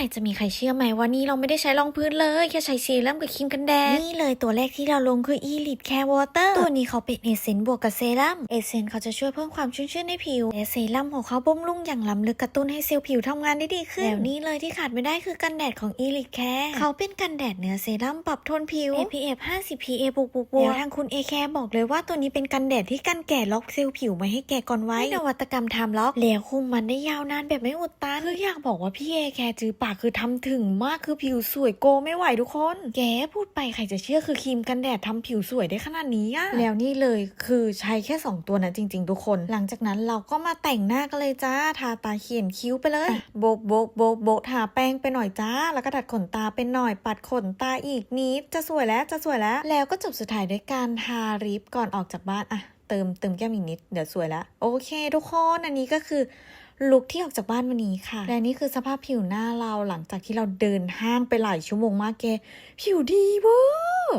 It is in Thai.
ไปจะมีใครเชื่อไหมว่านี่เราไม่ได้ใช้รองพื้นเลย แค่ใช้เซรั่มกับครีมกันแดด นี่เลยตัวแรกที่เราลงคือ Elite Care Water ตัวนี้เขาเป็นเอเซนต์บวกกับเซรั่ม เอเซนต์เขาจะช่วยเพิ่มความชุ่มชื่นในผิว และเซรั่มของเขาบ่มรุ่งอย่างล้ำลึกกระตุ้นให้เซลล์ผิวทำงานได้ดีขึ้น แล้วนี่เลยที่ขาดไม่ได้คือกันแดดของ Elite Care เขาเป็นกันแดดเนื้อเซรั่มปรับโทนผิว SPF 50 PA บวกบวกบวกแล้วทางคุณ A Care บอกเลยว่าตัวนี้เป็นกันแดดที่กันแก่ล็อกเซลล์ผิวไม่ให้แก่ก่อนไว้นวัตกรรมไทม์ล็อกแล้วคุมมันได้ยาวนานแบบไม่อุดตันคืออยากบอกว่าพี่เอแคร์จือปากคือทำถึงมากคือผิวสวยโกไม่ไหวทุกคน แกพูดไปใครจะเชื่อคือครีมกันแดดทำผิวสวยได้ขนาดนี้อะแล้วนี่เลยคือใช้แค่ 2 ตัวนะจริง ๆ ทุกคน หลังจากนั้นเราก็มาแต่งหน้ากันเลยจ้า ทาตาเขียนคิ้วไปเลยอะโบกโบกโบกโบกทาแป้งไปหน่อยจ้า แล้วก็ดัดขนตาไปหน่อย ปัดขนตาอีกนิด จะสวยแล้วจะสวยแล้ว แล้วก็จบสุดท้ายด้วยการทาลิปก่อนออกจากบ้านอะเติมเติมแก้มอีกนิด เดี๋ยวสวยแล้ว โอเค ทุกคน อันนี้ก็คือ ลุคที่ออกจากบ้านวันนี้ค่ะ และนี่คือสภาพผิวหน้าเราหลังจากที่เราเดินห้างไปหลายชั่วโมงมากแก ผิวดีเวอร์